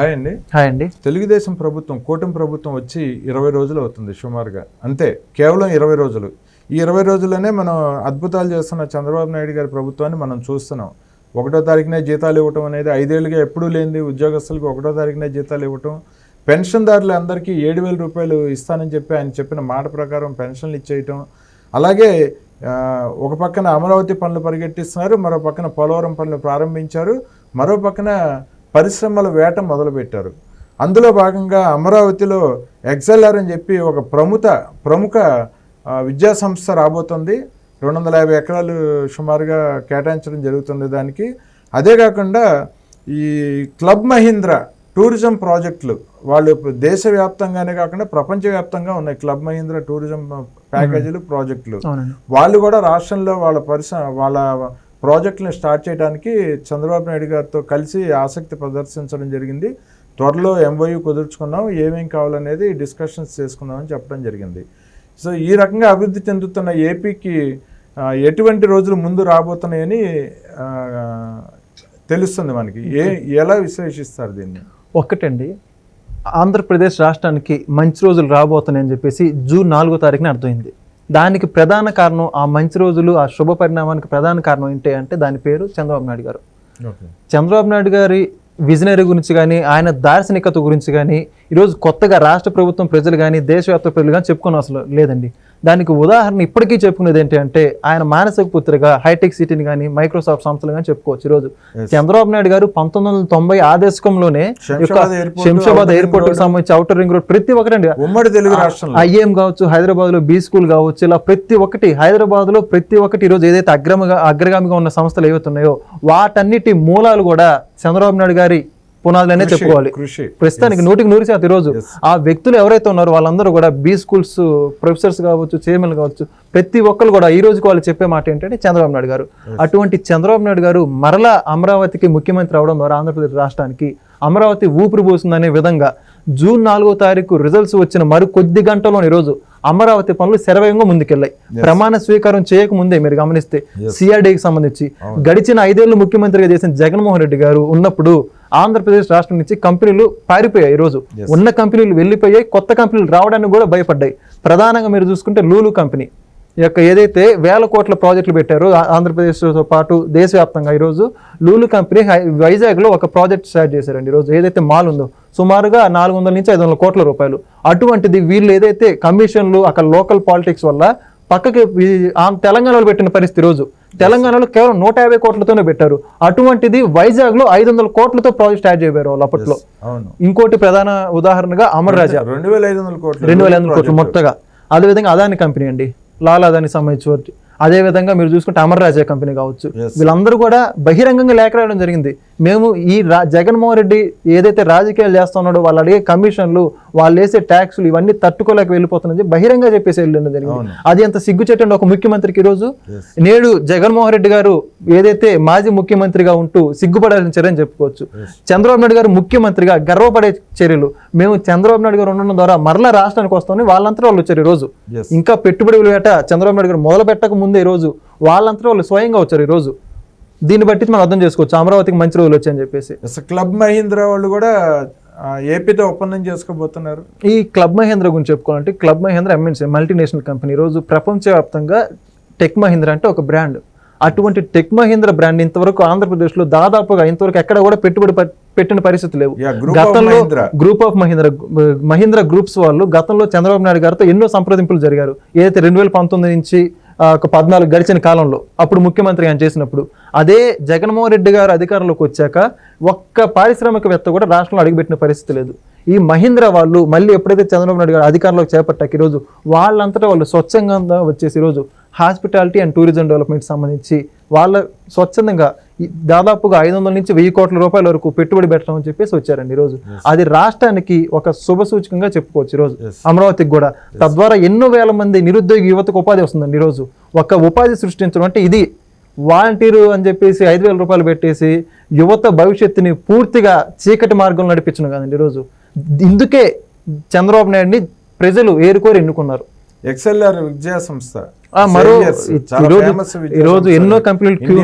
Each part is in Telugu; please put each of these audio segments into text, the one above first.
హాయ్ అండి. హాయ్ అండి. తెలుగుదేశం ప్రభుత్వం కూటమి ప్రభుత్వం వచ్చి ఇరవై రోజులు అవుతుంది సుమారుగా. అంతే కేవలం ఇరవై రోజులు. ఈ ఇరవై రోజుల్లోనే మనం అద్భుతాలు చేస్తున్న చంద్రబాబు నాయుడు గారి ప్రభుత్వాన్ని మనం చూస్తున్నాం. ఒకటో తారీఖునే జీతాలు ఇవ్వటం అనేది ఐదేళ్ళుగా ఎప్పుడూ లేనిది ఉద్యోగస్తులకు ఒకటో తారీఖునే జీతాలు ఇవ్వటం. పెన్షన్దారులు అందరికీ ఏడు వేల రూపాయలు ఇస్తానని చెప్పి ఆయన చెప్పిన మాట ప్రకారం పెన్షన్లు ఇచ్చేయటం. అలాగే ఒక పక్కన అమరావతి పనులు పరిగెట్టిస్తున్నారు మరో పక్కన పోలవరం పనులు ప్రారంభించారు. మరో పక్కన పరిశ్రమల వేట మొదలుపెట్టారు. అందులో భాగంగా అమరావతిలో ఎక్సెల్ఆర్ అని చెప్పి ఒక ప్రముఖ ప్రముఖ విద్యా సంస్థ రాబోతుంది. రెండు వందల యాభై ఎకరాలు సుమారుగా కేటాయించడం జరుగుతుంది దానికి. అదే కాకుండా ఈ క్లబ్ మహీంద్ర టూరిజం ప్రాజెక్టులు వాళ్ళు దేశవ్యాప్తంగానే కాకుండా ప్రపంచవ్యాప్తంగా ఉన్నాయి. క్లబ్ మహీంద్ర టూరిజం ప్యాకేజీలు ప్రాజెక్టులు. వాళ్ళు కూడా రాష్ట్రంలో వాళ్ళ పరిశ్రమ వాళ్ళ ప్రాజెక్టులను స్టార్ట్ చేయడానికి చంద్రబాబు నాయుడు గారితో కలిసి ఆసక్తి ప్రదర్శించడం జరిగింది. త్వరలో ఎంఓయూ కుదుర్చుకున్నాం ఏమేం కావాలనేది డిస్కషన్స్ చేసుకుందామని చెప్పడం జరిగింది. సో ఈ రకంగా అభివృద్ధి చెందుతున్న ఏపీకి ఎటువంటి రోజులు ముందు రాబోతున్నాయని తెలుస్తుంది మనకి. ఏ ఎలా విశ్లేషిస్తారు దీన్ని? ఒక్కటండి ఆంధ్రప్రదేశ్ రాష్ట్రానికి మంచి రోజులు రాబోతున్నాయని చెప్పేసి జూన్ నాలుగో తారీఖున అర్థమైంది. దానికి ప్రధాన కారణం ఆ మంచి రోజులు ఆ శుభ పరిణామానికి ప్రధాన కారణం ఏంటి అంటే దాని పేరు చంద్రబాబు నాయుడు గారు. చంద్రబాబు నాయుడు గారి విజనరీ గురించి కానీ ఆయన దార్శనికత గురించి కానీ ఈరోజు కొత్తగా రాష్ట్ర ప్రభుత్వం ప్రజలు కానీ దేశవ్యాప్త ప్రజలు కానీ చెప్పుకున్న అసలు లేదండి. దానికి ఉదాహరణ ఇప్పటికీ చెప్పుకునేది ఏంటి అంటే ఆయన మానసిక పుత్రిగా హైటెక్ సిటీని కానీ మైక్రోసాఫ్ట్ సంస్థలు కానీ చెప్పుకోవచ్చు ఈరోజు. చంద్రబాబు నాయుడు గారు పంతొమ్మిది వందల తొంభై ఆ దశకంలోనే శంషాబాద్ ఎయిర్పోర్ట్, కి. సంబంధించి అవుటర్ రింగ్ రోడ్ ప్రతి ఒక్కటండి ఉమ్మడి తెలుగు రాష్ట్రంలో ఐఏఎం కావచ్చు హైదరాబాద్లో బీ స్కూల్ కావచ్చు ఇలా ప్రతి ఒక్కటి హైదరాబాద్లో ప్రతి ఒక్కటి ఈరోజు ఏదైతే అగ్రమగా అగ్రగామిగా ఉన్న సంస్థలు ఏవైతే ఉన్నాయో వాటన్నిటి మూలాలు కూడా చంద్రబాబు నాయుడు గారి పునాదులనే చెప్పుకోవాలి. ప్రస్తుతానికి నూటికి నూరు శాతం ఈరోజు. ఆ వ్యక్తులు ఎవరైతే ఉన్నారో వాళ్ళందరూ కూడా బీ స్కూల్స్ ప్రొఫెసర్స్ కావచ్చు చైర్మన్ కావచ్చు ప్రతి ఒక్కరు కూడా ఈ రోజుకి వాళ్ళు చెప్పే మాట ఏంటంటే చంద్రబాబు నాయుడు గారు. అటువంటి చంద్రబాబు నాయుడు గారు మరలా అమరావతికి ముఖ్యమంత్రి అవడం ద్వారా ఆంధ్రప్రదేశ్ రాష్ట్రానికి అమరావతి ఊపిరి పోస్తుందనే విధంగా జూన్ నాలుగో తారీఖు రిజల్ట్స్ వచ్చిన మరి కొద్ది గంటల్లో ఈరోజు అమరావతి పనులు శరవేగంగా ముందుకెళ్ళాయి. ప్రమాణ స్వీకారం చేయక ముందే మీరు గమనిస్తే సిఆర్డీకి సంబంధించి గడిచిన ఐదేళ్ళు ముఖ్యమంత్రిగా చేసిన జగన్మోహన్ రెడ్డి గారు ఉన్నప్పుడు ఆంధ్రప్రదేశ్ రాష్ట్రం నుంచి కంపెనీలు పారిపోయాయి ఈ రోజు ఉన్న కంపెనీలు వెళ్ళిపోయాయి కొత్త కంపెనీలు రావడానికి కూడా భయపడ్డాయి. ప్రధానంగా మీరు చూసుకుంటే లూలు కంపెనీ. యొక్క ఏదైతే వేల కోట్ల ప్రాజెక్టులు పెట్టారో ఆంధ్రప్రదేశ్తో పాటు దేశవ్యాప్తంగా ఈరోజు లూలు కంపెనీ వైజాగ్లో ఒక ప్రాజెక్ట్ స్టార్ట్ చేశారండి ఈరోజు. ఏదైతే మాల్ ఉందో సుమారుగా నాలుగు వందల నుంచి ఐదు వందల కోట్ల రూపాయలు. అటువంటిది వీళ్ళు ఏదైతే కమిషన్లు అక్కడ లోకల్ పాలిటిక్స్ వల్ల పక్కకి తెలంగాణలో పెట్టిన పరిస్థితి రోజు తెలంగాణలో కేవలం నూట యాభై కోట్లతోనే పెట్టారు. అటువంటిది వైజాగ్లో ఐదు వందల కోట్లతో ప్రాజెక్ట్ స్టార్ట్ చేయబోయారు వాళ్ళు అప్పట్లో. ఇంకోటి ప్రధాన ఉదాహరణగా అమర్ రాజా రెండు వేల ఐదు వందల కోట్లు రెండు వేల ఎనిమిది కోట్లు మొత్తగా. అదేవిధంగా అదాని కంపెనీ అండి. లాల్ అదాని సంబంధించి అదే విధంగా మీరు చూసుకుంటే అమర్ రాజా కంపెనీ కావచ్చు. వీళ్ళందరూ కూడా బహిరంగంగా లేఖ రాయడం జరిగింది. మేము ఈ రా జగన్మోహన్ రెడ్డి ఏదైతే రాజకీయాలు చేస్తున్నాడో వాళ్ళు అడిగే కమిషన్లు వాళ్ళు వేసే ట్యాక్సులు ఇవన్నీ తట్టుకోలేక వెళ్ళిపోతున్నది బహిరంగ చెప్పేసి వెళ్ళడం జరిగింది. అది ఎంత సిగ్గుచేటండి ఒక ముఖ్యమంత్రికి ఈ రోజు Yes. నేడు జగన్మోహన్ రెడ్డి గారు ఏదైతే మాజీ ముఖ్యమంత్రిగా ఉంటూ సిగ్గుపడాల్సిన చర్యని చెప్పుకోవచ్చు చంద్రబాబు నాయుడు గారు ముఖ్యమంత్రిగా గర్వపడే చర్యలు మేము చంద్రబాబు నాయుడు గారు ఉండడం ద్వారా మరలా రాష్ట్రానికి వస్తామని వాళ్ళంతా వాళ్ళు వచ్చారు ఈ రోజు Yes. ఇంకా పెట్టుబడి వేట చంద్రబాబు నాయుడు గారు మొదలు పెట్టక ముందే ఈ రోజు వాళ్ళంతా వాళ్ళు స్వయంగా వచ్చారు ఈ రోజు దీన్ని బట్టి మనం అర్థం చేసుకోవచ్చు. అమరావతికి మంచి రోజులు వచ్చాయని చెప్పేసి. క్లబ్ మహీంద్రా వాళ్ళు కూడా ఏపీతో ఒప్పందం చేసుకోబోతున్నారు. ఈ క్లబ్ మహేంద్ర గురించి చెప్పుకోవాలంటే club Mahindra MNC multinational company ఈరోజు ప్రపంచవ్యాప్తంగా టెక్ మహీంద్ర అంటే ఒక బ్రాండ్ అటువంటి టెక్ మహీంద్ర బ్రాండ్ ఇంతవరకు ఆంధ్రప్రదేశ్లో దాదాపుగా ఇంతవరకు ఎక్కడ కూడా పెట్టుబడి పెట్టిన పరిస్థితి లేవు. గతంలో. Group of Mahindra Mahindra groups వాళ్ళు గతంలో చంద్రబాబు నాయుడు గారితో ఎన్నో సంప్రదింపులు జరిగారు. ఏదైతే రెండు వేల పంతొమ్మిది నుంచి ఒక పద్నాలుగు గడిచిన కాలంలో అప్పుడు ముఖ్యమంత్రి ఆయన చేసినప్పుడు అదే జగన్మోహన్ రెడ్డి గారు అధికారంలోకి వచ్చాక ఒక్క పారిశ్రామికవేత్త కూడా రాష్ట్రంలో అడుగుపెట్టిన పరిస్థితి లేదు. ఈ మహీంద్ర వాళ్ళు మళ్ళీ ఎప్పుడైతే చంద్రబాబు నాయుడు గారు అధికారంలోకి చేపట్టాక ఈరోజు వాళ్ళంతటా వాళ్ళు స్వచ్ఛంగా వచ్చేసి ఈరోజు హాస్పిటాలిటీ అండ్ టూరిజం డెవలప్మెంట్ సంబంధించి వాళ్ళ స్వచ్ఛందంగా దాదాపుగా ఐదు వందల నుంచి వెయ్యి కోట్ల రూపాయల వరకు పెట్టుబడి పెట్టడం అని చెప్పేసి వచ్చారండి ఈరోజు అది రాష్ట్రానికి ఒక శుభ సూచకంగా చెప్పుకోవచ్చు ఈరోజు. అమరావతికి కూడా. తద్వారా ఎన్నో వేల మంది నిరుద్యోగ యువతకు ఉపాధి వస్తుందండి ఈరోజు ఒక ఉపాధి సృష్టించడం అంటే ఇది. వాలంటీరు అని చెప్పేసి ఐదు వేల రూపాయలు పెట్టేసి యువత భవిష్యత్తుని పూర్తిగా చీకటి మార్గంలో నడిపించడం కదండి ఈరోజు ఇందుకే చంద్రబాబు నాయుడిని ప్రజలు ఏరుకోరి ఎన్నుకున్నారు. ఎక్సెల్ఆర్ విద్యా సంస్థ. మరో ఈరోజు ఎన్నో. కంపెనీలు క్యూ.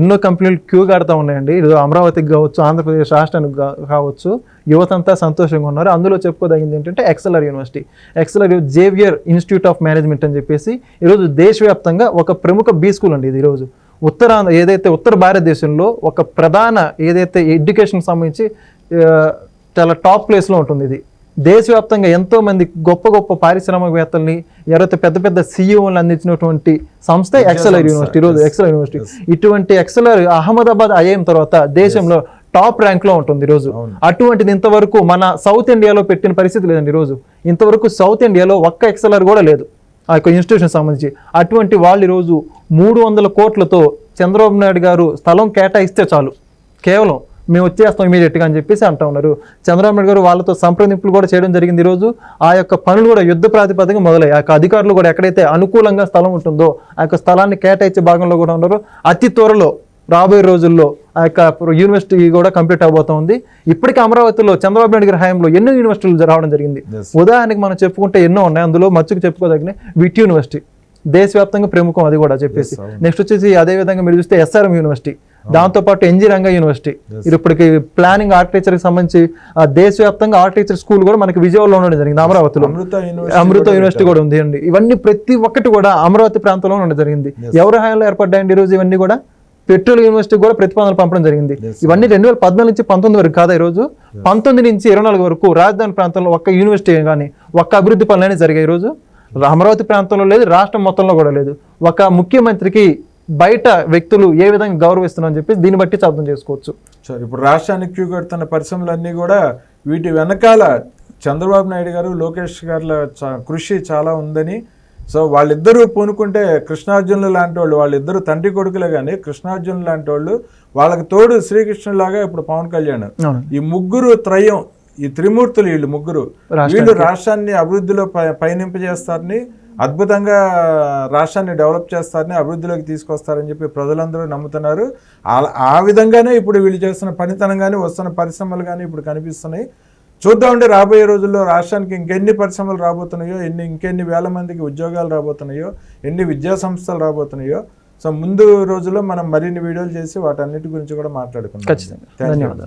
ఎన్నో కంపెనీలు క్యూ కడతా ఉన్నాయండి. ఈరోజు అమరావతికి కావచ్చు ఆంధ్రప్రదేశ్ రాష్ట్రానికి కావచ్చు యువతంతా సంతోషంగా ఉన్నారు. అందులో చెప్పుకోదగింది ఏంటంటే ఎక్సలర్ యూనివర్సిటీ ఎక్సలర్ జేవియర్ ఇన్స్టిట్యూట్ ఆఫ్ మేనేజ్మెంట్ అని చెప్పేసి ఈరోజు దేశవ్యాప్తంగా ఒక ప్రముఖ బీ స్కూల్ అండి ఇది ఈరోజు. ఉత్తరాంధ్ర ఏదైతే ఉత్తర భారతదేశంలో ఒక ప్రధాన ఏదైతే ఎడ్యుకేషన్ సంబంధించి చాలా టాప్ ప్లేస్లో ఉంటుంది ఇది. దేశవ్యాప్తంగా ఎంతో మంది గొప్ప గొప్ప పారిశ్రామికవేత్తల్ని ఎవరైతే పెద్ద పెద్ద సీఈఓలు అందించినటువంటి సంస్థ ఎక్సలర్ యూనివర్సిటీ ఈరోజు ఎక్సలర్ యూనివర్సిటీ ఇటువంటి ఎక్సలర్ అహ్మదాబాద్ ఐఐఎం తర్వాత దేశంలో టాప్ ర్యాంక్లో ఉంటుంది ఈరోజు. అటువంటిది ఇంతవరకు మన సౌత్ ఇండియాలో పెట్టిన పరిస్థితి లేదండి ఈరోజు. ఇంతవరకు సౌత్ ఇండియాలో ఒక్క ఎక్సలర్ కూడా లేదు. ఆ యొక్క ఇన్స్టిట్యూషన్ సంబంధించి. అటువంటి వాళ్ళు ఈరోజు మూడు వందల కోట్లతో చంద్రబాబు నాయుడు గారు స్థలం కేటాయిస్తే చాలు. కేవలం మేము వచ్చేస్తాం ఇమీడియట్గా అని చెప్పేసి అంటా ఉన్నారు. చంద్రబాబు నాయుడు గారు వాళ్ళతో సంప్రదింపులు కూడా చేయడం జరిగింది ఈరోజు. ఆ యొక్క పనులు కూడా యుద్ధ ప్రాతిపదిక మొదలయ్యాయి. ఆ యొక్క అధికారులు కూడా ఎక్కడైతే అనుకూలంగా స్థలం ఉంటుందో ఆ యొక్క స్థలాన్ని కేటాయించే భాగంలో కూడా ఉన్నారు. అతి త్వరలో రాబోయే రోజుల్లో ఆ యొక్క యూనివర్సిటీ కూడా కంప్లీట్ అవబోతోంది ఇప్పటికీ అమరావతిలో చంద్రబాబు నాయుడు గారి హయాంలో ఎన్నో యూనివర్సిటీలు రావడం జరిగింది. ఉదాహరణకి మనం చెప్పుకుంటే ఎన్నో ఉన్నాయి. అందులో మచ్చుకు చెప్పుకోదగిన విట్ యూనివర్సిటీ. దేశవ్యాప్తంగా ప్రముఖం అది కూడా చెప్పేసి. నెక్స్ట్ వచ్చేసి అదే విధంగా మీరు చూస్తే ఎస్ఆర్ఎం యూనివర్సిటీ దాంతో పాటు ఎన్జి రంగా యూనివర్సిటీ ఇది ఇప్పటికి ప్లానింగ్ ఆర్కిటెక్చర్కి సంబంధించి ఆ దేశవ్యాప్తంగా ఆర్కిటెక్చర్ స్కూల్ కూడా మనకి విజయవాడలో ఉండడం జరిగింది అమరావతిలో. అమృత యూనివర్సిటీ కూడా ఉంది అండి. ఇవన్నీ ప్రతి ఒక్కటి కూడా అమరావతి ప్రాంతంలో ఉండడం జరిగింది. ఎవరి హయాంలో ఏర్పడ్డాయండి ఈరోజు ఇవన్నీ కూడా? పెట్రోల్ యూనివర్సిటీ కూడా ప్రతిపాదనలు పంపడం జరిగింది. ఇవన్నీ రెండు వేల పద్నాలుగు నుంచి పంతొమ్మిది వరకు కాదా ఈరోజు? పంతొమ్మిది నుంచి ఇరవై నాలుగు వరకు రాజధాని ప్రాంతంలో ఒక్క యూనివర్సిటీ కానీ ఒక్క అభివృద్ధి పనులనే జరిగాయి ఈరోజు. అమరావతి ప్రాంతంలో లేదు రాష్ట్రం మొత్తంలో కూడా లేదు. ఒక ముఖ్యమంత్రికి బయట వ్యక్తులు ఏ విధంగా గౌరవిస్తున్నారని చెప్పి దీన్ని బట్టి అర్థం చేసుకోవచ్చు. సరే ఇప్పుడు రాష్ట్రానికి క్యూ కడుతున్న పరిశ్రమలన్నీ కూడా వీటి వెనకాల చంద్రబాబు నాయుడు గారు లోకేష్ గారుల చ- కృషి చాలా ఉందని. సో వాళ్ళిద్దరూ పూనుకుంటే కృష్ణార్జునులు లాంటి వాళ్ళు వాళ్ళిద్దరు తండ్రి కొడుకులే కానీ కృష్ణార్జునులు లాంటి వాళ్ళు వాళ్ళకి తోడు శ్రీకృష్ణులాగా ఇప్పుడు పవన్ కళ్యాణ్. ఈ ముగ్గురు త్రయం ఈ త్రిమూర్తులు వీళ్ళు ముగ్గురు. వీళ్ళు రాష్ట్రాన్ని అభివృద్ధిలో ప- పయనింపజేస్తారని అద్భుతంగా రాష్ట్రాన్ని డెవలప్ చేస్తారని అభివృద్ధిలోకి తీసుకొస్తారని చెప్పి ప్రజలందరూ నమ్ముతున్నారు. ఆ- విధంగానే ఇప్పుడు వీళ్ళు చేస్తున్న పనితనం కానీ వస్తున్న పరిశ్రమలు కానీ ఇప్పుడు కనిపిస్తున్నాయి. చూద్దామంటే రాబోయే రోజుల్లో రాష్ట్రానికి ఇంకెన్ని పరిశ్రమలు రాబోతున్నాయో ఎన్ని ఇంకెన్ని వేల మందికి ఉద్యోగాలు రాబోతున్నాయో ఎన్ని విద్యా సంస్థలు రాబోతున్నాయో. సో ముందు రోజుల్లో మనం మరిన్ని వీడియోలు చేసి వాటన్నిటి గురించి కూడా మాట్లాడుకుందాం. ఖచ్చితంగా. ధన్యవాదాలు.